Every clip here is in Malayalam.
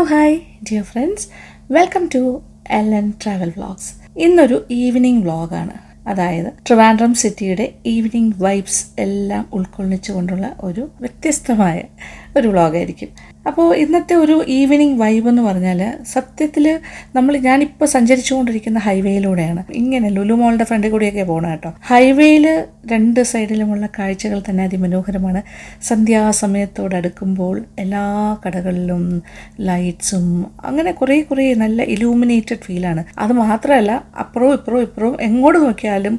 Hello hi dear friends welcome to L N travel vlogs ഇന്നൊരു ഈവനിങ് വ്ളോഗാണ് അതായത് ട്രിവാൻഡ്രം സിറ്റിയുടെ ഈവനിങ് വൈബ്സ് എല്ലാം ഉൾക്കൊള്ളിച്ചുകൊണ്ടുള്ള ഒരു വ്യത്യസ്തമായ ഒരു വ്ളോഗായിരിക്കും അപ്പോൾ ഇന്നത്തെ ഒരു ഈവനിങ് വൈബ് എന്ന് പറഞ്ഞാൽ സത്യത്തിൽ നമ്മൾ ഞാനിപ്പോൾ സഞ്ചരിച്ചുകൊണ്ടിരിക്കുന്ന ഹൈവേയിലൂടെയാണ് ഇങ്ങനെ ലുലു മോളുടെ ഫ്രണ്ടിൽ കൂടിയൊക്കെ പോകണം കേട്ടോ. ഹൈവേയിൽ രണ്ട് സൈഡിലുമുള്ള കാഴ്ചകൾ തന്നെ അതിമനോഹരമാണ്. സന്ധ്യാസമയത്തോടടുക്കുമ്പോൾ എല്ലാ കടകളിലും ലൈറ്റ്സും അങ്ങനെ കുറേ കുറേ നല്ല ഇലൂമിനേറ്റഡ് ഫീലാണ് അത് മാത്രമല്ല അപ്പുറവും ഇപ്പുറവും ഇപ്പുറവും എങ്ങോട്ട് നോക്കിയാലും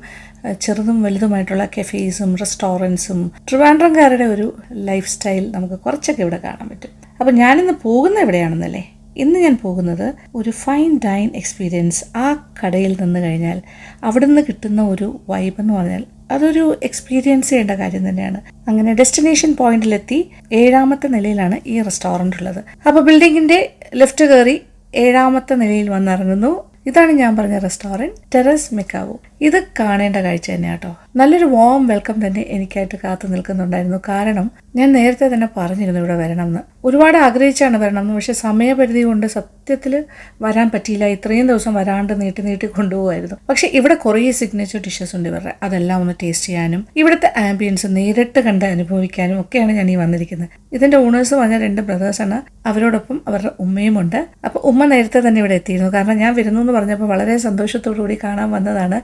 ചെറുതും വലുതുമായിട്ടുള്ള കെഫേസും റെസ്റ്റോറന്റ്സും ട്രിവാൻഡ്രംകാരുടെ ഒരു ലൈഫ് സ്റ്റൈൽ നമുക്ക് കുറച്ചൊക്കെ ഇവിടെ കാണാൻ പറ്റും. അപ്പം ഞാനിന്ന് പോകുന്ന എവിടെയാണെന്നല്ലേ? ഇന്ന് ഞാൻ പോകുന്നത് ഒരു ഫൈൻ ഡൈൻ എക്സ്പീരിയൻസ് ആ കടയിൽ നിന്ന് കഴിഞ്ഞാൽ അവിടെ നിന്ന് കിട്ടുന്ന ഒരു വൈബ് എന്ന് പറഞ്ഞാൽ അതൊരു എക്സ്പീരിയൻസ് ചെയ്യേണ്ട കാര്യം തന്നെയാണ്. അങ്ങനെ ഡെസ്റ്റിനേഷൻ പോയിന്റിലെത്തി ഏഴാമത്തെ നിലയിലാണ് ഈ റെസ്റ്റോറന്റ് ഉള്ളത്. അപ്പോൾ ബിൽഡിങ്ങിന്റെ ലെഫ്റ്റ് കയറി ഏഴാമത്തെ നിലയിൽ വന്നിറങ്ങുന്നു. ഇതാണ് ഞാൻ പറഞ്ഞ റെസ്റ്റോറന്റ് ടെറസ് മിക്കാവോ ഇത് കാണേണ്ട കാഴ്ച തന്നെ കേട്ടോ നല്ലൊരു വാം വെൽക്കം തന്നെ എനിക്കായിട്ട് കാത്തു നിൽക്കുന്നുണ്ടായിരുന്നു. കാരണം ഞാൻ നേരത്തെ തന്നെ പറഞ്ഞിരുന്നു ഇവിടെ വരണം എന്ന് ഒരുപാട് ആഗ്രഹിച്ചാണ് വരണം എന്ന് പക്ഷേ സമയപരിധി കൊണ്ട് സത്യത്തിൽ വരാൻ പറ്റിയില്ല. ഇത്രയും ദിവസം വരാണ്ട് നീട്ടി നീട്ടി കൊണ്ടുപോകുമായിരുന്നു പക്ഷേ ഇവിടെ കുറേ സിഗ്നേച്ചർ ഡിഷസ് ഉണ്ട് ഇവരുടെ. അതെല്ലാം ഒന്ന് ടേസ്റ്റ് ചെയ്യാനും ഇവിടുത്തെ ആംബിയൻസ് നേരിട്ട് കണ്ട് അനുഭവിക്കാനും ഒക്കെയാണ് ഞാൻ ഈ വന്നിരിക്കുന്നത്. ഇതിന്റെ ഓണേഴ്സ് പറഞ്ഞ രണ്ട് ബ്രദേഴ്സാണ് അവരോടൊപ്പം അവരുടെ ഉമ്മയും ഉണ്ട്. അപ്പോൾ ഉമ്മ നേരത്തെ തന്നെ ഇവിടെ എത്തിയിരുന്നു. കാരണം ഞാൻ വരുന്നു എന്ന് പറഞ്ഞപ്പോൾ വളരെ സന്തോഷത്തോടു കൂടി കാണാൻ വന്നതാണ്.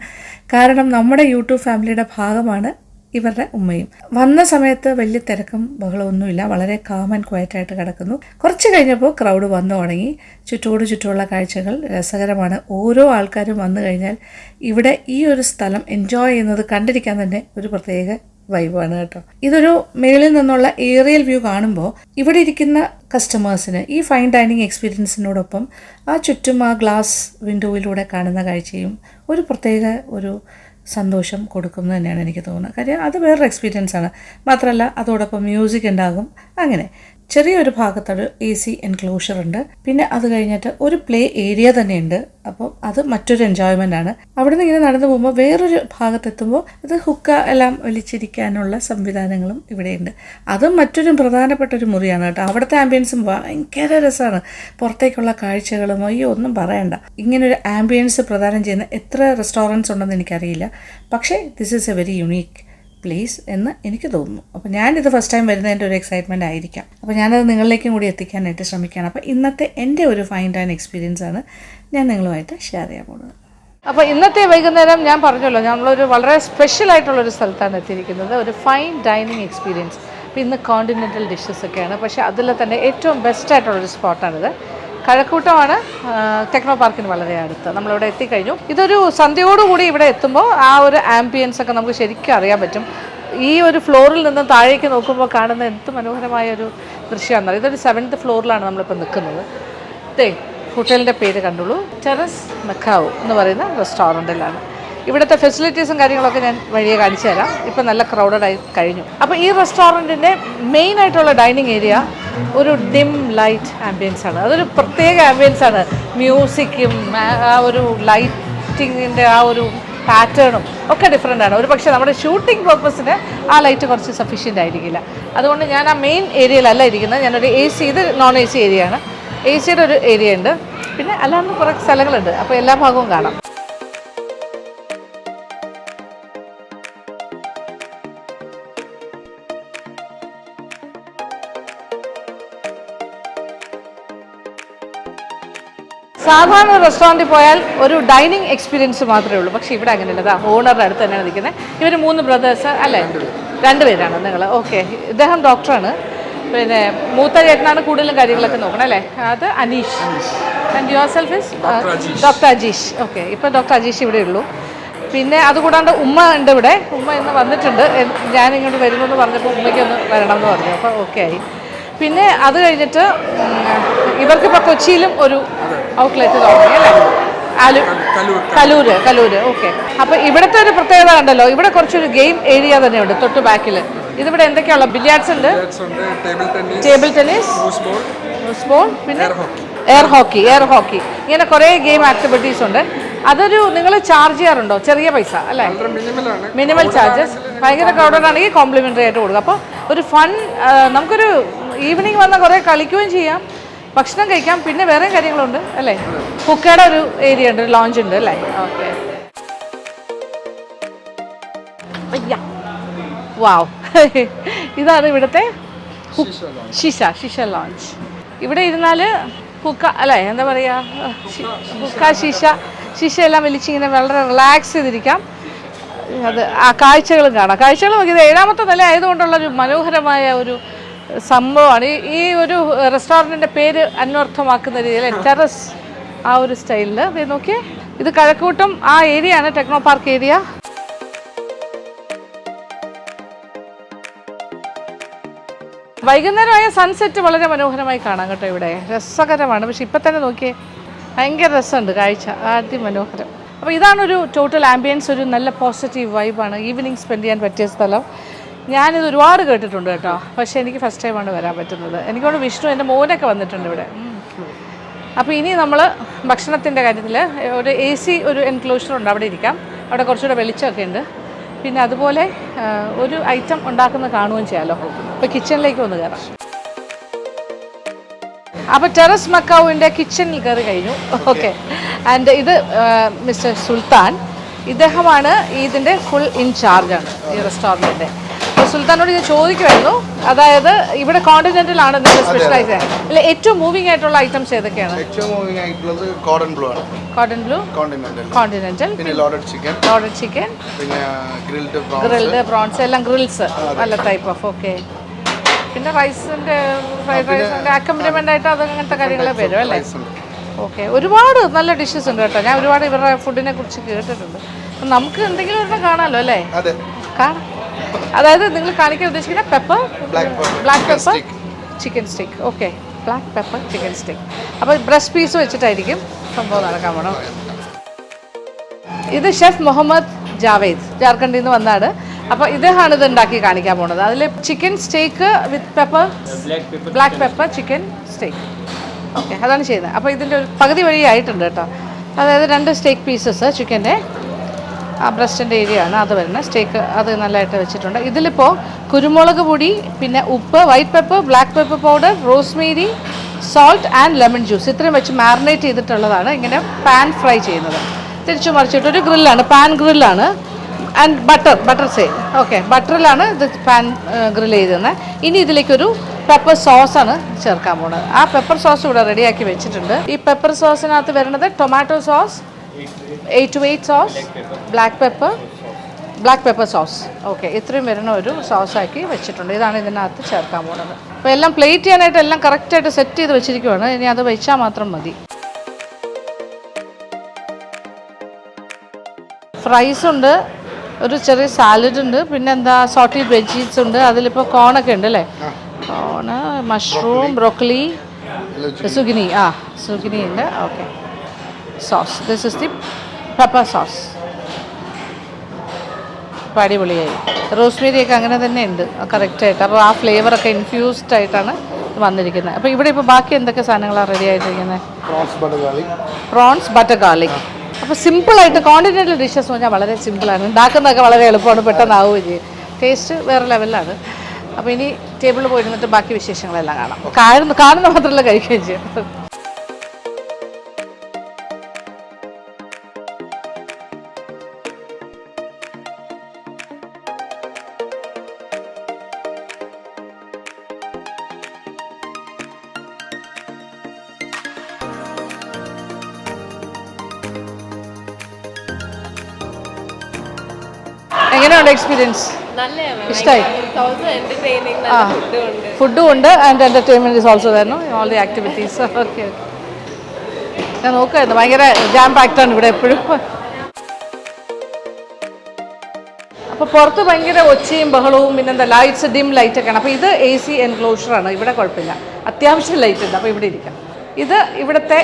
കാരണം നമ്മുടെ യൂട്യൂബ് ഫാമിലിയുടെ ഭാഗമാണ് ഇവരുടെ ഉമ്മയും. വന്ന സമയത്ത് വലിയ തിരക്കും ബഹളമൊന്നുമില്ല വളരെ കാം ആൻഡ് ക്വയറ്റ് ആയിട്ട് കിടക്കുന്നു. കുറച്ച് കഴിഞ്ഞപ്പോൾ ക്രൗഡ് വന്നു തുടങ്ങി. ചുറ്റോട് ചുറ്റുമുള്ള കാഴ്ചകൾ രസകരമാണ്. ഓരോ ആൾക്കാരും വന്നു കഴിഞ്ഞാൽ ഇവിടെ ഈ ഒരു സ്ഥലം എൻജോയ് ചെയ്യുന്നത് കണ്ടിരിക്കാൻ തന്നെ ഒരു പ്രത്യേക വൈബാണ് കേട്ടോ. ഇതൊരു മേളിൽ നിന്നുള്ള ഏറിയൽ വ്യൂ കാണുമ്പോൾ ഇവിടെ ഇരിക്കുന്ന കസ്റ്റമേഴ്സിന് ഈ ഫൈൻ ഡൈനിങ് എക്സ്പീരിയൻസിനോടൊപ്പം ആ ചുറ്റും ആ ഗ്ലാസ് വിൻഡോയിലൂടെ കാണുന്ന കാഴ്ചയും ഒരു പ്രത്യേക ഒരു സന്തോഷം കൊടുക്കുന്നു തന്നെയാണ് എനിക്ക് തോന്നുന്നത്. കാര്യം അത് വേറൊരു എക്സ്പീരിയൻസ് ആണ്. മാത്രമല്ല അതോടൊപ്പം മ്യൂസിക് ഉണ്ടാകും. അങ്ങനെ. ചെറിയൊരു ഭാഗത്തൊരു എ സി എൻക്ലോഷർ ഉണ്ട്. പിന്നെ അത് കഴിഞ്ഞിട്ട് ഒരു പ്ലേ ഏരിയ തന്നെയുണ്ട്. അപ്പം അത് മറ്റൊരു എൻജോയ്മെന്റ് ആണ്. അവിടെ നിന്ന് ഇങ്ങനെ നടന്നു പോകുമ്പോൾ വേറൊരു ഭാഗത്തെത്തുമ്പോൾ അത് ഹുക്ക എല്ലാം വലിച്ചിരിക്കാനുള്ള സംവിധാനങ്ങളും ഇവിടെയുണ്ട്. അതും മറ്റൊരു പ്രധാനപ്പെട്ട ഒരു മുറിയാണ് കേട്ടോ. അവിടുത്തെ ആംബിയൻസും ഭയങ്കര രസമാണ്. പുറത്തേക്കുള്ള കാഴ്ചകളും അയ്യോ ഒന്നും പറയണ്ട. ഇങ്ങനൊരു ആംബിയൻസ് പ്രദാനം ചെയ്യുന്ന എത്ര റെസ്റ്റോറന്റ്സ് ഉണ്ടെന്ന് എനിക്കറിയില്ല. പക്ഷേ this is a very unique place എന്ന് എനിക്ക് തോന്നുന്നു. അപ്പോൾ ഞാനിത് ഫസ്റ്റ് ടൈം വരുന്നതിന്റെ ഒരു എക്സൈറ്റ്മെന്റ് ആയിരിക്കാം. അപ്പോൾ ഞാനത് നിങ്ങളിലേക്കും കൂടി എത്തിക്കാനായിട്ട് ശ്രമിക്കുകയാണ്. അപ്പോൾ ഇന്നത്തെ എന്റെ ഒരു ഫൈൻഡ് ആൻഡ് എക്സ്പീരിയൻസ് ആണ് ഞാൻ നിങ്ങളുമായിട്ട് ഷെയർ ചെയ്യാൻ പോകുന്നത്. അപ്പോൾ ഇന്നത്തെ വൈകുന്നേരം ഞാൻ പറഞ്ഞല്ലോ നമ്മളൊരു വളരെ സ്പെഷ്യൽ ആയിട്ടുള്ളൊരു സ്ഥലത്താണ് എത്തിയിരിക്കുന്നത്. ഒരു ഫൈൻ ഡൈനിങ് എക്സ്പീരിയൻസ് അപ്പോൾ ഇന്ന് കോണ്ടിനെന്റൽ ഡിഷസ് ഒക്കെയാണ്. പക്ഷേ അതിൽ തന്നെ ഏറ്റവും ബെസ്റ്റ് ആയിട്ടുള്ളൊരു സ്പോട്ടാണിത് കഴക്കൂട്ടമാണ്. ടെക്നോ പാർക്കിന് വളരെ അടുത്ത്. നമ്മളിവിടെ എത്തിക്കഴിഞ്ഞു. ഇതൊരു സന്ധ്യയോടുകൂടി ഇവിടെ എത്തുമ്പോൾ ആ ഒരു ആംബിയൻസ് ഒക്കെ നമുക്ക് ശരിക്കും അറിയാൻ പറ്റും. ഈ ഒരു ഫ്ലോറിൽ നിന്ന് താഴേക്ക് നോക്കുമ്പോൾ കാണുന്ന എന്ത് മനോഹരമായ ഒരു ദൃശ്യമാണെന്ന് ഇതൊരു സെവൻത്ത് ഫ്ലോറിലാണ് നമ്മളിപ്പോൾ നിൽക്കുന്നത്. ദേ ഹോട്ടലിന്റെ പേര് കണ്ടുള്ളൂ. ടെറസ് മെക്കാവു എന്ന് പറയുന്ന റെസ്റ്റോറന്റിലാണ് ഇവിടുത്തെ ഫെസിലിറ്റീസും കാര്യങ്ങളൊക്കെ ഞാൻ വഴിയെ കാണിച്ചു തരാം. ഇപ്പം നല്ല ക്രൗഡഡായി കഴിഞ്ഞു. അപ്പോൾ ഈ റെസ്റ്റോറന്റിന്റെ മെയിൻ ആയിട്ടുള്ള ഡൈനിങ് ഏരിയ ഒരു ഡിം ലൈറ്റ് ആംബിയൻസ് ആണ്. അതൊരു പ്രത്യേക ആംബിയൻസ് ആണ്. മ്യൂസിക്കും ആ ഒരു ലൈറ്റിങ്ങിന്റെ ആ ഒരു പാറ്റേണും ഒക്കെ ഡിഫറെന്റ് ആണ്. ഒരു പക്ഷേ നമ്മുടെ ഷൂട്ടിംഗ് പർപ്പസിന് ആ ലൈറ്റ് കുറച്ച് സഫീഷ്യന്റ് ആയിരിക്കില്ല. അതുകൊണ്ട് ഞാൻ ആ മെയിൻ ഏരിയയിലല്ല ഇരിക്കുന്നത്. ഞാനൊരു എ സി ഇത് നോൺ എ സി ഏരിയ ആണ്. എ സിയുടെ ഒരു ഏരിയ ഉണ്ട്. പിന്നെ അല്ലാണ്ട് കുറേ സ്ഥലങ്ങളുണ്ട്. അപ്പോൾ എല്ലാ ഭാഗവും കാണാം. സാധാരണ റെസ്റ്റോറന്റിൽ പോയാൽ ഒരു ഡൈനിങ് എക്സ്പീരിയൻസ് മാത്രമേ ഉള്ളൂ. പക്ഷേ ഇവിടെ അങ്ങനെയല്ല. ദാ ഓണറുടെ അടുത്ത് തന്നെയാണ് നിൽക്കുന്നത് ഇവർ മൂന്ന് ബ്രദേഴ്സ് അല്ലേ? രണ്ടുപേരാണ് നിങ്ങൾ ഓക്കെ ഇദ്ദേഹം ഡോക്ടറാണ് പിന്നെ മൂത്ത ചേട്ടനാണ് കൂടുതലും കാര്യങ്ങളൊക്കെ നോക്കണം അല്ലേ? അത് Aneesh. And yourself is doctor Ajeesh. Okay ഇപ്പോൾ ഡോക്ടർ അജീഷ് ഇവിടെ ഉള്ളൂ. പിന്നെ അതുകൂടാണ്ട് ഉമ്മ ഉണ്ട് ഇവിടെ. ഉമ്മ ഇന്ന് വന്നിട്ടുണ്ട്. ഞാൻ ഇങ്ങോട്ട് വരുന്നു എന്ന് പറഞ്ഞപ്പോൾ ഉമ്മയ്ക്ക് ഒന്ന് വരണം എന്ന് പറഞ്ഞു. അപ്പോൾ ഓക്കെ ആയി. പിന്നെ അത് കഴിഞ്ഞിട്ട് ഇവർക്കിപ്പോൾ കൊച്ചിയിലും ഒരു ഔട്ട്ലെറ്റ് തുടങ്ങി അല്ലേ? ആലു കലൂര് കലൂര്. ഓക്കെ അപ്പൊ ഇവിടുത്തെ ഒരു പ്രത്യേകത ഉണ്ടല്ലോ. ഇവിടെ കുറച്ചൊരു ഗെയിം ഏരിയ തന്നെ ഉണ്ട് തൊട്ട് ബാക്കിൽ ഇതിവിടെ എന്തൊക്കെയുള്ള ബില്ലിയാർഡ്സ് ഉണ്ട്. ടേബിൾ ടെന്നീസ് ബോൾ പിന്നെ എയർ ഹോക്കി എയർ ഹോക്കി ഇങ്ങനെ കുറേ ഗെയിം ആക്ടിവിറ്റീസ് ഉണ്ട്. അതൊരു നിങ്ങൾ ചാർജ് ചെയ്യാറുണ്ടോ? ചെറിയ പൈസ അല്ലേ? മിനിമൽ ചാർജസ് ഭയങ്കര ക്രൗഡഡ് ആണെങ്കിൽ കോംപ്ലിമെന്ററി ആയിട്ട് കൊടുക്കും. അപ്പോൾ ഒരു ഫൺ നമുക്കൊരു ഈവനിങ് വന്നാൽ കുറേ കളിക്കുകയും ചെയ്യാം. ഭക്ഷണം കഴിക്കാം. പിന്നെ വേറെ കാര്യങ്ങളുണ്ട് അല്ലേ? കുക്കയുടെ ഒരു ഏരിയ ഉണ്ട് ലോഞ്ച് ഉണ്ട് അല്ലേ? ഓക്കെ വാവ് ഇതാണ് ഇവിടുത്തെ ഷിഷ ഷിഷ ലോഞ്ച് ഇവിടെ ഇരുന്നാൽ കുക്ക അല്ലേ? എന്താ പറയുക കുക്ക ഷിഷ ഷിഷ എല്ലാം വലിച്ചിങ്ങനെ വളരെ റിലാക്സ് ചെയ്തിരിക്കാം. അത് ആ കാഴ്ചകളും കാണാം. കാഴ്ചകളും നോക്കിയത് ഏഴാമത്തെ നില ആയതുകൊണ്ടുള്ള ഒരു മനോഹരമായ ഒരു സംഭവമാണ്. ഈ ഒരു റെസ്റ്റോറന്റിന്റെ പേര് അന്വർത്ഥമാക്കുന്ന രീതിയിൽ ടെറസ് ആ ഒരു സ്റ്റൈലിൽ ഇത് നോക്കിയേ. ഇത് കഴക്കൂട്ടം ആ ഏരിയ ആണ് ടെക്നോ പാർക്ക് ഏരിയ. വൈകുന്നേരമായ സൺസെറ്റ് വളരെ മനോഹരമായി കാണാം കേട്ടോ ഇവിടെ. രസകരമാണ്. പക്ഷെ ഇപ്പം തന്നെ നോക്കിയേ ഭയങ്കര രസമുണ്ട് കാഴ്ച. അതിമനോഹരം. അപ്പോൾ ഇതാണൊരു ടോട്ടൽ ആംബിയൻസ് ഒരു നല്ല പോസിറ്റീവ് വൈബാണ് ഈവനിങ് സ്പെൻഡ് ചെയ്യാൻ പറ്റിയ സ്ഥലം. ഞാനിത് ഒരുപാട് കേട്ടിട്ടുണ്ട് കേട്ടോ. പക്ഷെ എനിക്ക് ഫസ്റ്റ് ടൈമാണ് വരാൻ പറ്റുന്നത്. എനിക്കോട് വിഷ്ണു എന്റെ മോനൊക്കെ വന്നിട്ടുണ്ട് ഇവിടെ. അപ്പോൾ ഇനി നമ്മൾ ഭക്ഷണത്തിന്റെ കാര്യത്തിൽ ഒരു എ സി ഒരു എൻക്ലോഷർ ഉണ്ട് അവിടെ ഇരിക്കാം. അവിടെ കുറച്ചുകൂടെ വെളിച്ചമൊക്കെ ഉണ്ട്. പിന്നെ അതുപോലെ ഒരു ഐറ്റം ഉണ്ടാക്കുന്നത് കാണുകയും ചെയ്യാമല്ലോ അപ്പോൾ കിച്ചണിലേക്ക് ഒന്ന് കയറാം അപ്പോൾ ടെറസ് മക്കാവിന്റെ കിച്ചണിൽ കയറി കഴിഞ്ഞു. ഓക്കെ ആൻഡ് ഇത് മിസ്റ്റർ സുൽത്താൻ. ഇദ്ദേഹമാണ് ഇതിന്റെ ഫുൾ ഇൻചാർജാണ് ഈ റെസ്റ്റോറന്റിന്റെ സുൽത്താനോട് ഞാൻ ചോദിക്കുമായിരുന്നു അതായത് ഇവിടെ കോണ്ടിനെന്റലാണ് നിങ്ങൾ സ്പെഷ്യലൈസ് അല്ല ഏറ്റവും മൂവിംഗ് ആയിട്ടുള്ള ഐറ്റംസ് ഏതൊക്കെയാണ്? ഏറ്റവും മൂവിങ് ആയിട്ടുള്ളത് കോടൺ ബ്ലൂ ആണ്. കോട്ടൺ ബ്ലൂ കോണ്ടിനെന്റൽ കോണ്ടിനെന്റൽ പിന്നെ ലോഡഡ് ചിക്കൻ ലോഡഡ് ചിക്കൻ പിന്നെ ഗ്രിൽഡ് പ്രോൺസ് ഗ്രിൽഡ് പ്രോൺസ് എല്ലാം ഗ്രിൽസ് നല്ല ടൈപ്പ് ഓഫ് ഓക്കെ പിന്നെ റൈസിന്റെ ഫ്രൈഡ് റൈസിന്റെ അക്കംപ്ലിമെന്റ് ആയിട്ട് അത് അങ്ങനത്തെ കാര്യങ്ങളെ വരും അല്ലേ? ഓക്കെ ഒരുപാട് നല്ല ഡിഷസ് ഉണ്ട് കേട്ടോ. ഞാൻ ഒരുപാട് ഇവരുടെ ഫുഡിനെ കുറിച്ച് കേട്ടിട്ടുണ്ട്. നമുക്ക് എന്തെങ്കിലും ഒരെണ്ണം കാണാമല്ലോ അല്ലേ? കാണാം. അതായത് നിങ്ങൾ കാണിക്കാൻ ഉദ്ദേശിക്കുന്ന pepper black pepper chicken stick okay black pepper chicken stick അപ്പോൾ ബ്രഷ് പീസ് വെച്ചിട്ടായിരിക്കും സംഭവം നടക്കാൻ പോകണം ഇത് ഷെഫ് മുഹമ്മദ് ജാവേദ് ജാർഖണ്ഡിൽ നിന്ന് വന്നാണ്. അപ്പോൾ ഇദ്ദേഹമാണ് ഇത് ഉണ്ടാക്കി കാണിക്കാൻ പോണത്. അതിൽ chicken steak with pepper black pepper chicken steak okay അതാണ് ചെയ്യുന്നത്. അപ്പോൾ ഇതിന്റെ ഒരു പകുതി വഴി ആയിട്ടുണ്ട് കേട്ടോ. അതായത് രണ്ട് സ്റ്റേക്ക് പീസസ് ചിക്കന്റെ ആ ബ്രസ്റ്റിന്റെ ഏരിയ ആണ് അത് വരുന്നത്. സ്റ്റേക്ക് അത് നല്ലതായിട്ട് വെച്ചിട്ടുണ്ട്. ഇതിലിപ്പോൾ കുരുമുളക് പൊടി പിന്നെ ഉപ്പ് white pepper black pepper powder rosemary salt and lemon juice ഇത്രയും വെച്ച് മാറിനേറ്റ് ചെയ്തിട്ടുള്ളതാണ് ഇങ്ങനെ പാൻ ഫ്രൈ ചെയ്യുന്നത്. തിരിച്ചു മറിച്ചിട്ട് ഒരു ഗ്രില്ലാണ് pan ഗ്രില്ലാണ് and butter butter say okay ബട്ടറിലാണ് ഇത് പാൻ ഗ്രിൽ ചെയ്തിരുന്നത് ഇനി ഇതിലേക്കൊരു പെപ്പർ സോസാണ് ചേർക്കാൻ പോകുന്നത് ആ പെപ്പർ സോസ് ഇവിടെ റെഡിയാക്കി വെച്ചിട്ടുണ്ട്. ഈ പെപ്പർ സോസിനകത്ത് വരുന്നത് tomato sauce eight two eight sauce black pepper black pepper sauce okay ഇത്രയും വരുന്ന ഒരു സോസാക്കി വെച്ചിട്ടുണ്ട്. ഇതാണ് ഇതിനകത്ത് ചേർക്കാൻ പോകുന്നത്. അപ്പോൾ എല്ലാം പ്ലേറ്റ് ചെയ്യാനായിട്ട് എല്ലാം കറക്റ്റായിട്ട് സെറ്റ് ചെയ്ത് വെച്ചിരിക്കുവാണ്. ഇനി അത് വെച്ചാൽ മാത്രം മതി. ഫ്രൈസ് ഉണ്ട്. ഒരു ചെറിയ സാലഡ് ഉണ്ട്. പിന്നെ എന്താ സോട്ടി വെജീസ് ഉണ്ട്. അതിലിപ്പോൾ കോണൊക്കെ ഉണ്ട് അല്ലേ? കോണ് മഷ്റൂം ബ്രോക്കലി സുഗിനി ആ സുഗിനി ഉണ്ട്. Okay sauce this is the pepper sauce അപ്പോൾ അടിപൊളിയായി. റോസ്മേരി ഒക്കെ അങ്ങനെ തന്നെ ഉണ്ട്. കറക്റ്റായിട്ട് അപ്പോൾ ആ ഫ്ലേവറൊക്കെ ഇൻഫ്യൂസ്ഡ് ആയിട്ടാണ് വന്നിരിക്കുന്നത്. അപ്പോൾ ഇവിടെ ഇപ്പോൾ ബാക്കി എന്തൊക്കെ സാധനങ്ങളാണ് റെഡി ആയിട്ടിരിക്കുന്നത്? പ്രോൺസ് ബട്ടർ ഗാർലിക് അപ്പോൾ സിമ്പിളായിട്ട് കോണ്ടിനെന്റൽ ഡിഷസ് പറഞ്ഞാൽ വളരെ സിമ്പിളാണ് ഉണ്ടാക്കുന്നതൊക്കെ വളരെ എളുപ്പമാണ് പെട്ടെന്നാവുകയും ചെയ്യും. ടേസ്റ്റ് വേറെ ലെവലിലാണ് അപ്പോൾ ഇനി ടേബിളിൽ പോയിരുന്നിട്ട് ബാക്കി വിശേഷങ്ങളെല്ലാം കാണാം. കാണുന്ന കാണുന്ന മാത്രമല്ല കഴിക്കുകയും ചെയ്യും. എക്സ്പീരിയൻസ് ഇഷ്ടമായി ആ. ഫുഡും ഉണ്ട്. ആൻഡ് എന്റർടൈൻമെന്റ് ഇസ് ഓൾസോ തരുന്നു all the activities okay okay ഞാൻ നോക്കുമായിരുന്നു ഭയങ്കര ജാം പാക്റ്റാണ് ഇവിടെ എപ്പോഴും. അപ്പോൾ പുറത്ത് ഭയങ്കര ഒച്ചയും ബഹളവും പിന്നെന്താ ലൈറ്റ്സ് ഡിം ലൈറ്റ് ഒക്കെയാണ്. അപ്പോൾ ഇത് എ സി എൻക്ലോഷറാണ് ഇവിടെ കുഴപ്പമില്ല. അത്യാവശ്യം ലൈറ്റ് ഉണ്ട്. അപ്പോൾ ഇവിടെ ഇരിക്കാം. ഇത് ഇവിടുത്തെ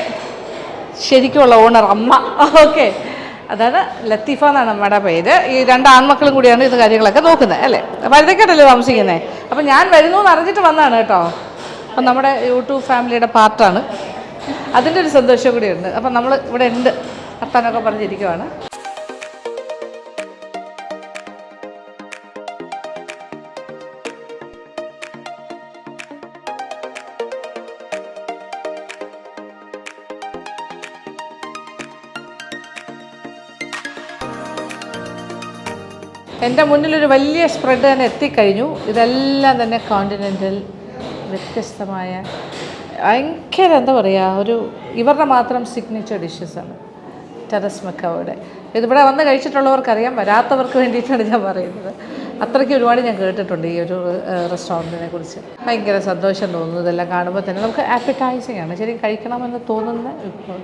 ശരിക്കുള്ള ഓണർ അമ്മ. ഓക്കെ അതാണ് ലത്തീഫ എന്നാണ് നമ്മുടെ പേര്. ഈ രണ്ട് ആൺമക്കളും കൂടിയാണ് ഇത് കാര്യങ്ങളൊക്കെ നോക്കുന്നത് അല്ലേ? വഴുതക്കേട്ടല്ലേ താമസിക്കുന്നത് അപ്പം ഞാൻ വരുന്നു എന്ന് അറിഞ്ഞിട്ട് വന്നതാണ് കേട്ടോ. അപ്പം നമ്മുടെ യൂട്യൂബ് ഫാമിലിയുടെ പാർട്ടാണ്. അതിന്റെ ഒരു സന്തോഷം കൂടിയുണ്ട് അപ്പം നമ്മൾ ഇവിടെ ഉണ്ട് വർത്താനൊക്കെ പറഞ്ഞിരിക്കുവാണ്. എന്റെ മുന്നിലൊരു വലിയ സ്പ്രെഡ് തന്നെ എത്തിക്കഴിഞ്ഞു. ഇതെല്ലാം തന്നെ കോണ്ടിനെന്റൽ വ്യത്യസ്തമായ ഭയങ്കര എന്താ പറയുക ഒരു ഇവരുടെ മാത്രം സിഗ്നേച്ചർ ഡിഷസാണ് ടെറസ് മക്കാവോടെ ഇതിവിടെ വന്ന് കഴിച്ചിട്ടുള്ളവർക്കറിയാം വരാത്തവർക്ക് വേണ്ടിയിട്ടാണ് ഞാൻ പറയുന്നത്. അത്രയ്ക്ക് ഒരുപാട് ഞാൻ കേട്ടിട്ടുണ്ട് ഈ ഒരു റെസ്റ്റോറന്റിനെ കുറിച്ച്. ഭയങ്കര സന്തോഷം തോന്നുന്നു ഇതെല്ലാം കാണുമ്പോൾ തന്നെ. നമുക്ക് ആപ്പിറ്റൈസിങ് ആണ്. ശരി കഴിക്കണമെന്ന് തോന്നുന്ന വിഭവം.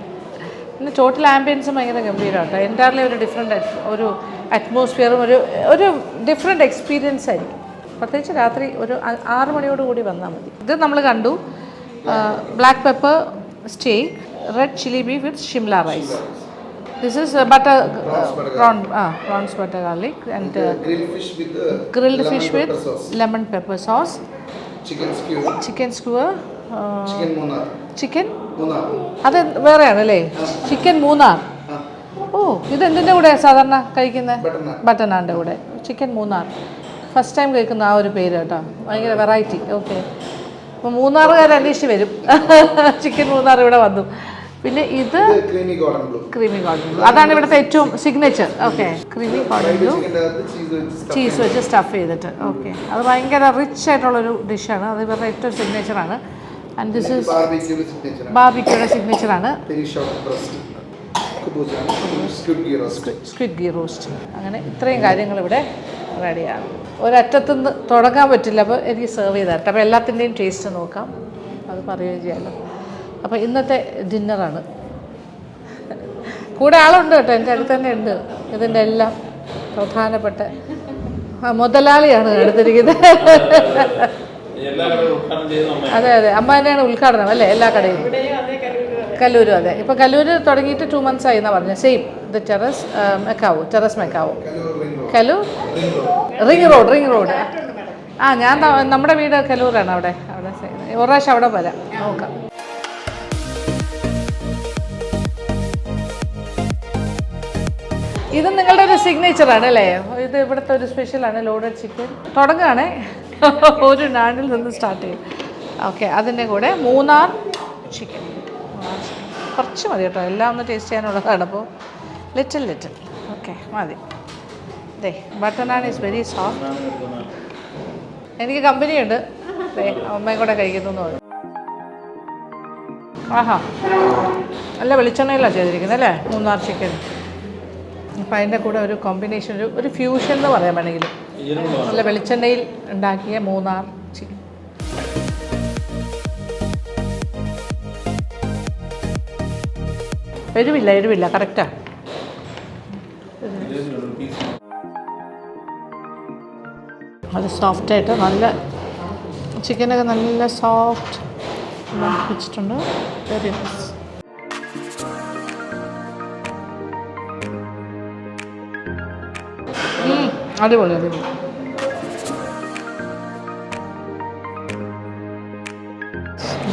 പിന്നെ ടോട്ടൽ ആംബിയൻസും ഭയങ്കര ഗംഭീരമാട്ടോ എന്റയർലി ഒരു ഡിഫറെന്റ് ഒരു അറ്റ്മോസ്ഫിയറും ഒരു ഒരു ഡിഫറെന്റ് എക്സ്പീരിയൻസ് ആയിരിക്കും. പ്രത്യേകിച്ച് രാത്രി ഒരു ആറ് മണിയോട് കൂടി വന്നാൽ മതി. ഇത് നമ്മൾ കണ്ടു. Black pepper steak red chilli beef with Shimla rice this is butter prawn ആ prawns butter garlic and grilled fish with. Lemon pepper sauce chicken Munnar chicken അത് വേറെയാണ് അല്ലേ? ചിക്കൻ മൂന്നാർ. ഓ ഇത് എന്തിന്റെ കൂടെ സാധാരണ കഴിക്കുന്നത് ബട്ടനാന്റെ നാൻ കൂടെ. ചിക്കൻ മൂന്നാർ. ഫസ്റ്റ് ടൈം കേൾക്കുന്ന ആ ഒരു പേര് കേട്ടോ. ഭയങ്കര വെറൈറ്റി ഓക്കെ അപ്പോൾ മൂന്നാറുകാർ അന്വേഷിച്ച് വരും. ചിക്കൻ മൂന്നാർ ഇവിടെ വന്നു. പിന്നെ ഇത് ക്രീമി ഗോൾഡൻ ബ്ലൂ അതാണ് ഇവിടുത്തെ ഏറ്റവും signature okay creamy cordon bleu cheese വെച്ച് സ്റ്റഫ് ചെയ്തിട്ട്. ഓക്കെ അത് ഭയങ്കര റിച്ച് ആയിട്ടുള്ളൊരു ഡിഷാണ് അത് ഇവരുടെ ഏറ്റവും സിഗ്നേച്ചറാണ് ആൻഡ് ദിസ് ഇസ് ബാർബിക്യൂടെ സിഗ്നേച്ചർ ആണ്. സ്ക്വിഡ് ഗീ റോസ്റ്റ് അങ്ങനെ ഇത്രയും കാര്യങ്ങൾ ഇവിടെ റെഡിയാണ് ഒരറ്റത്തുനിന്ന് തുടങ്ങാൻ പറ്റില്ല അപ്പോൾ എനിക്ക് സെർവ് ചെയ്ത് തരട്ടെ. അപ്പോൾ എല്ലാത്തിന്റെയും ടേസ്റ്റ് നോക്കാം. അത് പറയുകയും ചെയ്യാമല്ലോ അപ്പോൾ ഇന്നത്തെ ഡിന്നറാണ് കൂടെ ആളുണ്ട് കേട്ടോ. എന്റെ അടുത്ത് തന്നെ ഉണ്ട്. ഇതിന്റെ എല്ലാം പ്രധാനപ്പെട്ട മുതലാളിയാണ് എടുത്തിരിക്കുന്നത്. അതെ അതെ അമ്മ തന്നെയാണ് ഉദ്ഘാടനം അല്ലേ? എല്ലാ കടയിലും. കല്ലൂരും അതെ ഇപ്പോൾ കല്ലൂര് തുടങ്ങിയിട്ട് ടു മന്ത്സ് ആയി എന്നാണ് പറഞ്ഞത് same the terrace Macao? Terrace Macao? കലു ring road ring road ആ ഞാൻ നമ്മുടെ വീട് കലൂരാണ് അവിടെ. അവിടെ ഒരു പ്രാവശ്യം അവിടെ വരാം നോക്കാം. ഇത് നിങ്ങളുടെ ഒരു സിഗ്നേച്ചറാണ് അല്ലേ? ഇത് ഇവിടുത്തെ ഒരു സ്പെഷ്യലാണ് ലോഡഡ് ചിക്കൻ തുടങ്ങുകയാണേ. ഒരു നാടിൽ നിന്ന് സ്റ്റാർട്ട് ചെയ്യും. ഓക്കെ അതിന്റെ കൂടെ മൂന്നാർ ചിക്കൻ കുറച്ച് മതി കേട്ടോ. എല്ലാം ഒന്ന് ടേസ്റ്റ് ചെയ്യാനുള്ളതാണ്. അപ്പോൾ ലിറ്റിൽ ലിറ്റിൽ ഓക്കെ മതി. ദേ butter naan is very soft എനിക്ക് കമ്പനിയുണ്ട് ദേ അമ്മയും കൂടെ കഴിക്കുന്നു എന്ന് പറഞ്ഞു. ആഹാ. നല്ല വെളിച്ചെണ്ണയിലാണ് ചെയ്തിരിക്കുന്നത് അല്ലേ? മൂന്നാർ ചിക്കൻ അപ്പം അതിന്റെ കൂടെ ഒരു കോമ്പിനേഷൻ ഒരു ഒരു ഫ്യൂഷൻ എന്ന് പറയാൻ വേണമെങ്കിൽ നല്ല വെളിച്ചെണ്ണയിൽ ഉണ്ടാക്കിയ മൂന്നാർ ചിക്കൻ എരിവില്ല എരിവില്ല കറക്റ്റാ അത് സോഫ്റ്റായിട്ട് നല്ല ചിക്കനൊക്കെ നല്ല സോഫ്റ്റ് വെച്ചിട്ടുണ്ട്. വെരി നൈസ് അടിപൊളി അടിപൊളി.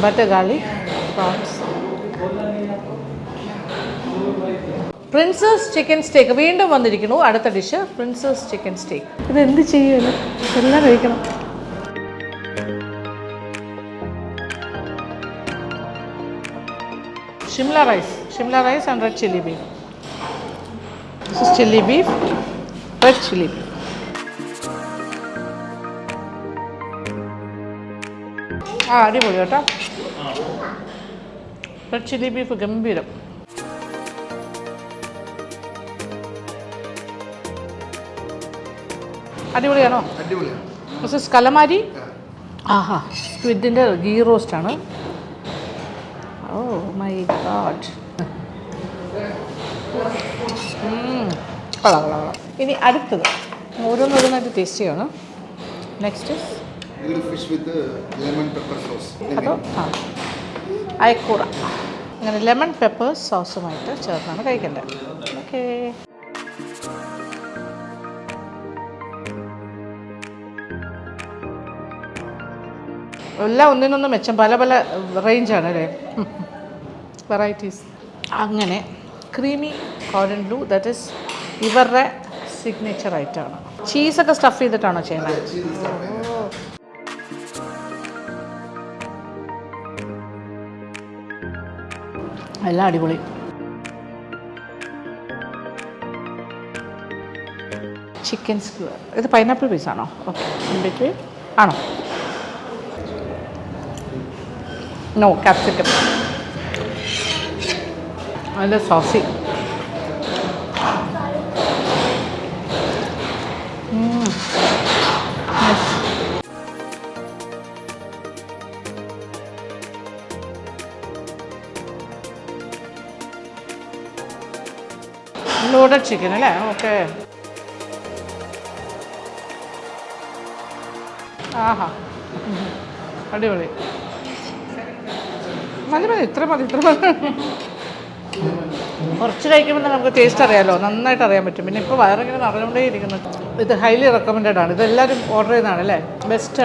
Butter garlic prawns princess chicken steak വീണ്ടും വന്നിരിക്കുന്നു. അടുത്ത ഡിഷ് പ്രിൻസസ് ചിക്കൻ സ്റ്റേക്ക് ഇത് എന്ത് ചെയ്യുമല്ലോ എല്ലാം കഴിക്കണം. Shimla rice Shimla rice and red chilli beef chilli beef red chilli red ആ അടിപൊളി കേട്ടോ. റെഡ് ചില്ലി ബീഫ് ഗംഭീരം. അടിപൊളിയാണോ? Missus calamari? ആഹാ സ്ക്വിഡിന്റെ ഗീ റോസ്റ്റ് ആണ്. ഓ മൈ ഗാഡ് കൊള്ളാം കൊള്ളാം കൊള്ളാം. ഇനി അടുത്തത്. ഓരോന്നോരോന്നായിട്ട് ടേസ്റ്റ് ചെയ്യണം. Next grill fish with lemon pepper sauce അതോ ആ. അയക്കൂറ. അങ്ങനെ ലെമൺ പെപ്പർ സോസുമായിട്ട് ചേർന്നാണ് കഴിക്കേണ്ടത് ഓക്കേ എല്ലാം ഒന്നിനൊന്നും മെച്ചം. പല പല റേഞ്ചാണ് അല്ലേ വെറൈറ്റീസ് അങ്ങനെ creamy cordon bleu that is ഇവരുടെ സിഗ്നേച്ചർ ആയിട്ടാണ്. ചീസൊക്കെ സ്റ്റഫ് ചെയ്തിട്ടാണോ ചെയ്യുന്നത്? എല്ലാം അടിപൊളി. ചിക്കൻ ഇത് പൈനാപ്പിൾ പീസ് ആണോ? ഓക്കെ ആണോ? നോ കാപ്സിക്കം നല്ല സോസി ലോഡഡ് ചിക്കൻ അല്ലേ? ഓക്കെ ആഹാ. അടിപൊളി. മതി മതി ഇത്ര മതി ഇത്ര മതി. കുറച്ച് കഴിക്കുമ്പോൾ തന്നെ നമുക്ക് ടേസ്റ്റ് അറിയാമല്ലോ നന്നായിട്ട് അറിയാൻ പറ്റും. പിന്നെ ഇപ്പോൾ വയറിങ്ങനെ നിറഞ്ഞുകൊണ്ടേ ഇരിക്കുന്നു. ഇത് ഹൈലി റെക്കമെൻഡഡ് ആണ്. ഇതെല്ലാവരും ഓർഡർ ചെയ്യുന്നതാണ് അല്ലേ?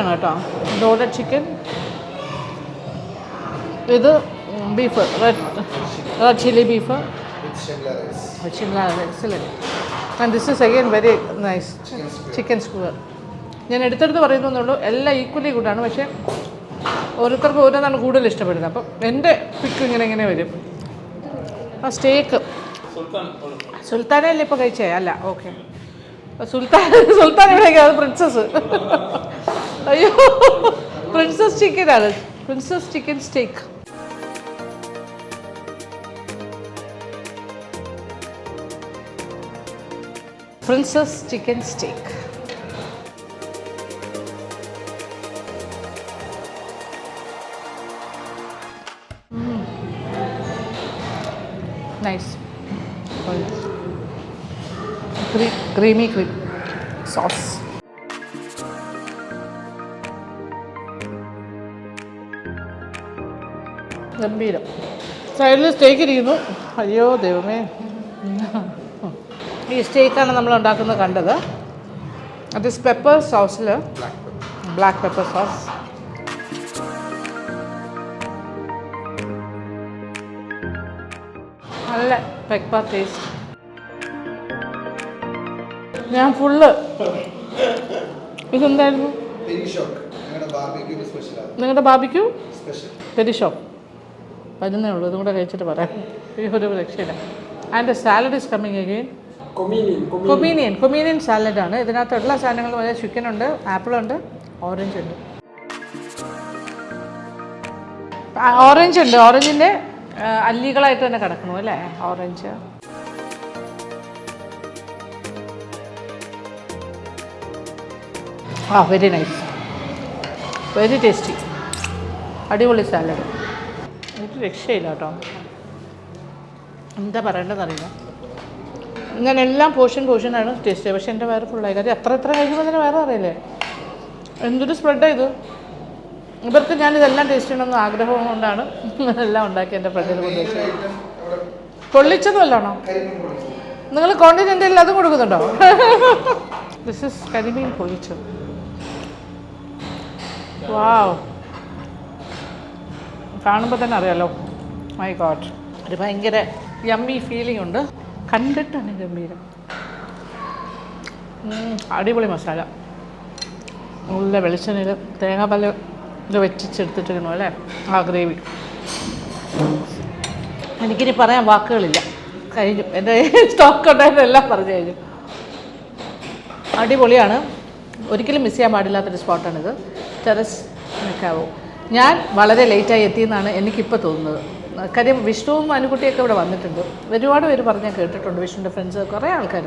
ആണ് കേട്ടോ. ലോഡഡ് ചിക്കൻ ഇത് beef red red chilli beef chilli excellent and this is again very nice chicken skewer ഞാൻ എടുത്തെടുത്ത് പറയുന്നുള്ളൂ എല്ലാം ഈക്വലി ഗുഡാണ് പക്ഷേ ഓരോരുത്തർക്ക് ഓരോന്നാണ് കൂടുതൽ ഇഷ്ടപ്പെടുന്നത്. അപ്പം എന്റെ പിക്ക് ഇങ്ങനെ ഇങ്ങനെ വരും. ആ സ്റ്റേക്ക് സുൽത്താൻ സുൽത്താനല്ലേ ഇപ്പോൾ കഴിച്ചേ? അല്ല ഓക്കെ സുൽത്താൻ സുൽത്താൻ ഇവിടെ അത് പ്രിൻസസ് അയ്യോ പ്രിൻസസ് ചിക്കനാണ് princess chicken steak princess chicken steak nice creamy cream sauce ഗംഭീരം. സൈഡിൽ സ്റ്റേക്ക് ഇരിക്കുന്നു. അയ്യോ ദൈവമേ. ഈ സ്റ്റേക്കാണ് നമ്മൾ ഉണ്ടാക്കുന്നത് കണ്ടത് അത് പെപ്പർ സോസിൽ ബ്ലാക്ക് പെപ്പർ സോസ് നല്ല പെപ്പർ ടേസ്റ്റ് ഞാൻ ഫുള്ള് ഇതെന്തായിരുന്നു? നിങ്ങളുടെ ബാബിക്കു സ്പെഷ്യൽ പെരി ഷോപ്പ് വരുന്നേ ഉള്ളൂ. ഇതും കൂടെ കഴിച്ചിട്ട് പറയാം. ഈ ഒരു രക്ഷയില്ല. And salad is coming again കൊമീനിയൻ കൊമീനിയൻ സാലഡാണ് ഇതിനകത്തുള്ള സാധനങ്ങൾ അതായത് ചിക്കൻ ഉണ്ട് ആപ്പിൾ ഉണ്ട് ഓറഞ്ച് ഉണ്ട്. ഓറഞ്ച് ഉണ്ട്. ഓറഞ്ചിന്റെ അല്ലികളായിട്ട് തന്നെ കിടക്കണു അല്ലേ? ഓറഞ്ച് ആ വെരി നൈസ് വെരി ടേസ്റ്റി അടിപൊളി സാലഡ് എനിക്ക് രക്ഷയില്ല കേട്ടോ. എന്താ പറയേണ്ടതെന്നറിയില്ല. ഞാൻ എല്ലാം പോഷൻ പോഷനാണ് ടേസ്റ്റ്. പക്ഷെ എന്റെ വയറ് ഫുള്ളായി കാര്യം അത്ര എത്ര കഴിക്കുമ്പോൾ തന്നെ വേറെ അറിയില്ലേ? എന്തൊരു സ്പ്രെഡാണ് ഇത്. ഇവർക്ക് ഞാനിതെല്ലാം ടേസ്റ്റ് ചെയ്യണമെന്ന് ആഗ്രഹം കൊണ്ടാണ് എല്ലാം ഉണ്ടാക്കി എന്റെ ഫ്രണ്ടിൽ കൊണ്ടുവച്ചത്. പൊള്ളിച്ചതുമല്ലാണോ നിങ്ങൾ കോണ്ടിനെന്റെൽ അത് കൊടുക്കുന്നുണ്ടോ? ദിസ് ഇസ് കരിമീൻ പൊള്ളിച്ചത്. വാവ് കാണുമ്പോൾ തന്നെ അറിയാലോ. മൈ ഗോഡ് ഒരു ഭയങ്കര യമ്മി ഫീലിംഗ് ഉണ്ട്. കണ്ടിട്ടാണ് ഗംഭീരം. അടിപൊളി മസാല. നല്ല വെളിച്ചെണ്ണയിൽ തേങ്ങാപ്പാൽ ഇത് വെച്ചിച്ചെടുത്തിട്ടിരുന്നു അല്ലേ? ആ ഗ്രേവി. എനിക്കിനി പറയാൻ വാക്കുകളില്ല. കഴിഞ്ഞു. എന്റെ സ്റ്റോക്ക് ഉണ്ടായിരുന്നെല്ലാം പറഞ്ഞു കഴിഞ്ഞു. അടിപൊളിയാണ്. ഒരിക്കലും മിസ് ചെയ്യാൻ പാടില്ലാത്തൊരു സ്പോട്ടാണിത് ടെറസ് നിൽക്കാവോ ഞാൻ വളരെ ലേറ്റായി എത്തിയെന്നാണ് എനിക്കിപ്പോൾ തോന്നുന്നത്. കാര്യം വിഷ്ണുവും അനുകുട്ടിയൊക്കെ ഇവിടെ വന്നിട്ടുണ്ട്. ഒരുപാട് പേര് പറഞ്ഞ് കേട്ടിട്ടുണ്ട് വിഷ്ണുവിന്റെ ഫ്രണ്ട്സ് കുറേ ആൾക്കാർ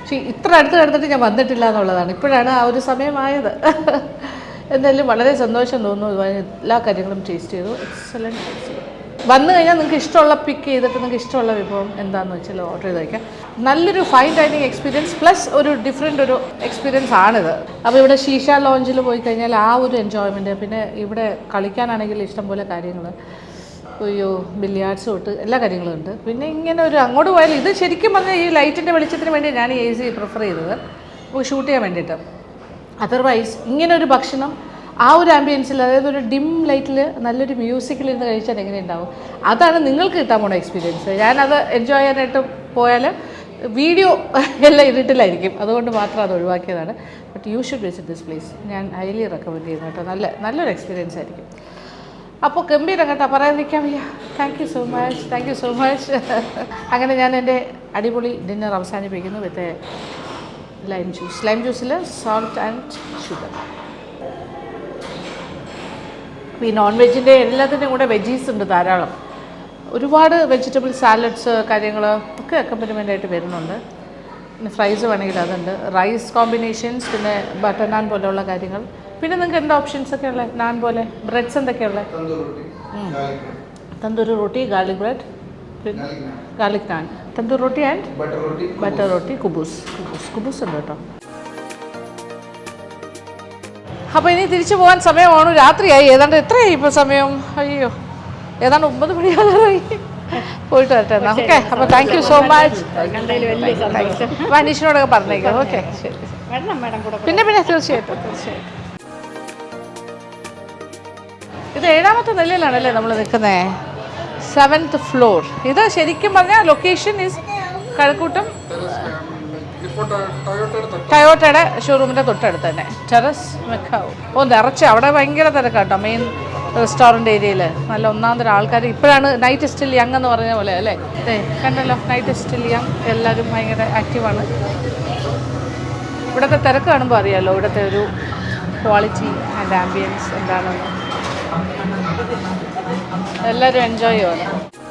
പക്ഷേ ഇത്ര അടുത്ത് കിടന്നിട്ട് ഞാൻ വന്നിട്ടില്ല എന്നുള്ളതാണ്. ഇപ്പോഴാണ് ആ ഒരു സമയമായത്. എന്തായാലും വളരെ സന്തോഷം തോന്നുന്നു എല്ലാ കാര്യങ്ങളും ടേസ്റ്റ് ചെയ്തു. എക്സലന്റ് വന്നു കഴിഞ്ഞാൽ നിങ്ങൾക്ക് ഇഷ്ടമുള്ള പിക്ക് ചെയ്തിട്ട് നിങ്ങൾക്ക് ഇഷ്ടമുള്ള വിഭവം എന്താണെന്ന് വെച്ചാൽ ഓർഡർ ചെയ്ത് വയ്ക്കാം നല്ലൊരു ഫൈൻ ഡൈനിങ് എക്സ്പീരിയൻസ് പ്ലസ് ഒരു ഡിഫറെന്റ് ഒരു എക്സ്പീരിയൻസ് ആണിത്. അപ്പോൾ ഇവിടെ ഷീഷ ലോഞ്ചിൽ പോയി കഴിഞ്ഞാൽ ആ ഒരു എൻജോയ്മെന്റ് പിന്നെ ഇവിടെ കളിക്കാനാണെങ്കിൽ ഇഷ്ടംപോലെ കാര്യങ്ങൾ അയ്യോ ബില്ലിയാർഡ്സ് തൊട്ട് എല്ലാ കാര്യങ്ങളും ഉണ്ട്. പിന്നെ ഇങ്ങനെ ഒരു അങ്ങോട്ട് പോയാൽ ഇത് ശരിക്കും പറഞ്ഞാൽ ഈ ലൈറ്റിന്റെ വെളിച്ചത്തിന് വേണ്ടി ഞാൻ എ സി പ്രിഫർ ചെയ്തത്. ഷൂട്ട് ചെയ്യാൻ വേണ്ടിയിട്ട്. അതർവൈസ് ഇങ്ങനെ ഒരു ഭക്ഷണം ആ ഒരു ആംബിയൻസിൽ അതായത് ഒരു ഡിം ലൈറ്റിൽ നല്ലൊരു മ്യൂസിക്കിൽ ഇരുന്ന് കഴിച്ചാൽ എങ്ങനെ ഉണ്ടാവും? അതാണ് നിങ്ങൾക്ക് കിട്ടാൻ പോണ എക്സ്പീരിയൻസ് ഞാനത് എൻജോയ് ചെയ്യാനായിട്ട് പോയാൽ വീഡിയോ എല്ലാം ഇരുട്ടിലായിരിക്കും. അതുകൊണ്ട് മാത്രം അത് ഒഴിവാക്കിയതാണ്. But you should visit this place ഞാൻ ഹൈലി റെക്കമെൻഡ് ചെയ്യുന്നു കേട്ടോ. നല്ല നല്ലൊരു എക്സ്പീരിയൻസ് ആയിരിക്കും. അപ്പോൾ ഗംഭീരം കേട്ടോ പറയാൻ നിൽക്കാൻ thank you so much thank you so much അങ്ങനെ ഞാൻ എന്റെ അടിപൊളി ഡിന്നർ അവസാനിപ്പിക്കുന്നു വിത്ത് ലൈം ജ്യൂസ് ലൈം ജ്യൂസിൽ സോൾട്ട് ആൻഡ് ഷുഗർ ഈ നോൺ വെജിന്റെ എല്ലാത്തിന്റെയും കൂടെ വെജീസ് ഉണ്ട് ധാരാളം. ഒരുപാട് വെജിറ്റബിൾ സാലഡ്സ് കാര്യങ്ങൾ ഒക്കെ അക്കമ്പനിമെന്റ് ആയിട്ട് വരുന്നുണ്ട്. പിന്നെ ഫ്രൈസ് വേണമെങ്കിൽ അതുണ്ട്. റൈസ് കോമ്പിനേഷൻസ് പിന്നെ ബട്ടർ നാൻ പോലെയുള്ള കാര്യങ്ങൾ. പിന്നെ നിങ്ങൾക്ക് എന്താ ഓപ്ഷൻസ് ഒക്കെ ഉള്ളത് നാൻ പോലെ ബ്രെഡ്സ് എന്തൊക്കെയുള്ളത് തന്തൂരി റോട്ടി ഗാർലിക് ബ്രെഡ് പിന്നെ garlic naan. Tandoor roti and butter roti കുബൂസ്. കുബൂസ്. കുബൂസ് ഉണ്ട് കേട്ടോ. അപ്പോൾ ഇനി തിരിച്ചു പോകാൻ സമയമാണ്. രാത്രിയായി. ഏതാണ്ട് എത്രയായി ഇപ്പോൾ സമയം? അയ്യോ. ഏതാണ്ട് ഒമ്പത് മണിയാകാറായി. പോയിട്ട് വരട്ടെ എന്നാ. ഓക്കെ. അപ്പോൾ താങ്ക് യു. സോ മച്ച് അനീഷിനോടൊക്കെ പറഞ്ഞേക്കാം. ഓക്കെ. പിന്നെ പിന്നെ തീർച്ചയായിട്ടും തീർച്ചയായിട്ടും. ഇത് ഏഴാമത്തെ നിലയിലാണല്ലേ നമ്മൾ നിൽക്കുന്നത് സെവൻത്ത് ഫ്ലോർ ഇത് ശരിക്കും പറഞ്ഞാൽ ലൊക്കേഷൻ ഈസ് കഴക്കൂട്ടം ടൊയോട്ടയുടെ ടയോട്ടയുടെ ഷോറൂമിന്റെ തൊട്ടടുത്ത്. തന്നെ. ടെറസ് മെക്കാവ് ഓ നിറച്ച് അവിടെ ഭയങ്കര തിരക്കാട്ടോ മെയിൻ റെസ്റ്റോറന്റ് ഏരിയയിൽ നല്ല ഒന്നാം തരം ആൾക്കാർ ഇപ്പോഴാണ് നൈറ്റ് സ്റ്റിൽ യങ് എന്ന് പറഞ്ഞ പോലെ അല്ലേ? അതെ കണ്ടല്ലോ നൈറ്റ് സ്റ്റിൽ യങ് എല്ലാവരും ഭയങ്കര ആക്റ്റീവാണ് ഇവിടുത്തെ തിരക്ക് കാണുമ്പോൾ അറിയാമല്ലോ ഇവിടുത്തെ ഒരു ക്വാളിറ്റി ആൻഡ് ആംബിയൻസ് എന്താണെന്ന്. എല്ലാവരും എൻജോയ് ചെയ്യുവാണ്